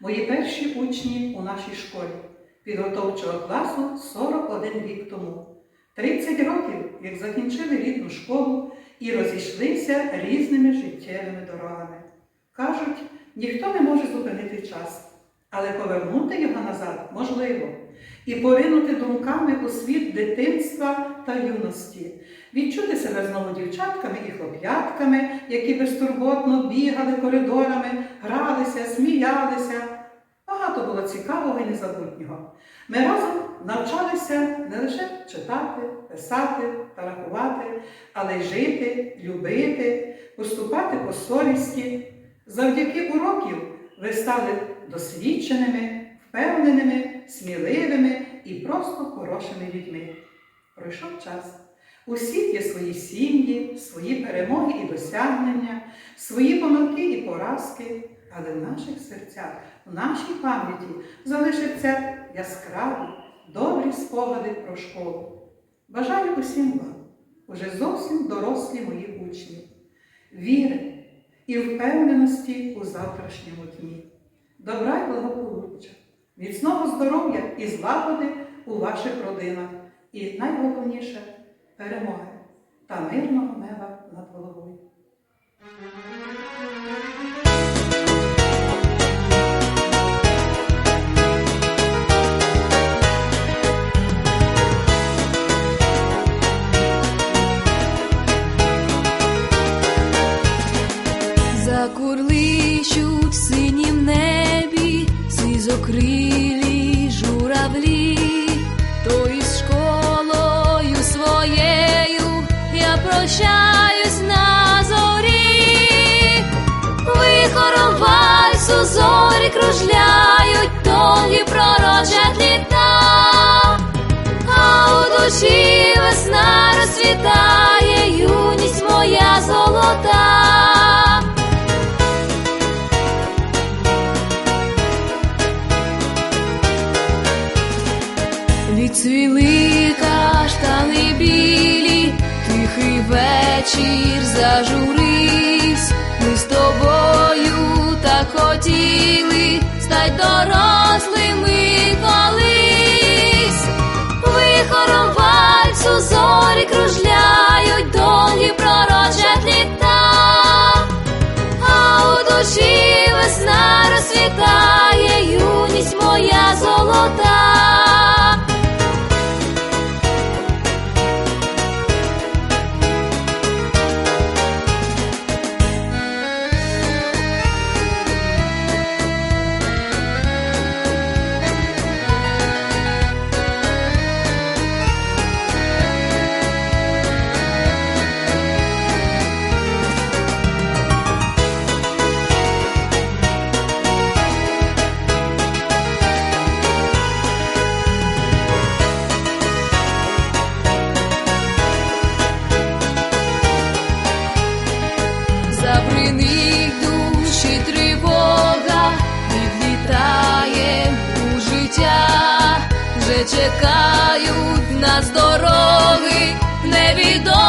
мої перші учні у нашій школі підготовчого класу 41 рік тому. 30 років, як закінчили рідну школу і розійшлися різними життєвими дорогами. Кажуть, ніхто не може зупинити час, але повернути його назад можливо і поринути думками у світ дитинства та юності, відчути себе знову дівчатками і хлоп'ятками, які безтурботно бігали коридорами, гралися, сміялися. Багато було цікавого і незабутнього. Ми разом навчалися не лише читати, писати та рахувати, але й жити, любити, поступати по совісті. Завдяки уроків ви стали досвідченими, впевненими, сміливими і просто хорошими людьми. Пройшов час. Усіх є свої сім'ї, свої перемоги і досягнення, свої помилки і поразки, але в наших серцях, в нашій пам'яті залишаться яскраві, добрі спогади про школу. Бажаю усім вам, уже зовсім дорослі мої учні, віри і впевненості у завтрашньому дні, добра й благополуччя, міцного здоров'я і злагоди у ваших родинах, і найголовніше перемоги та мирного неба над головою. Прощаюсь на зорі, вихором вальсу зорі кружляють, довгі пророчать літа, а у душі весна розцвітає, юність моя золота. Відцвіли каштани білі, вечір зажурився, чекають нас дороги, невідоме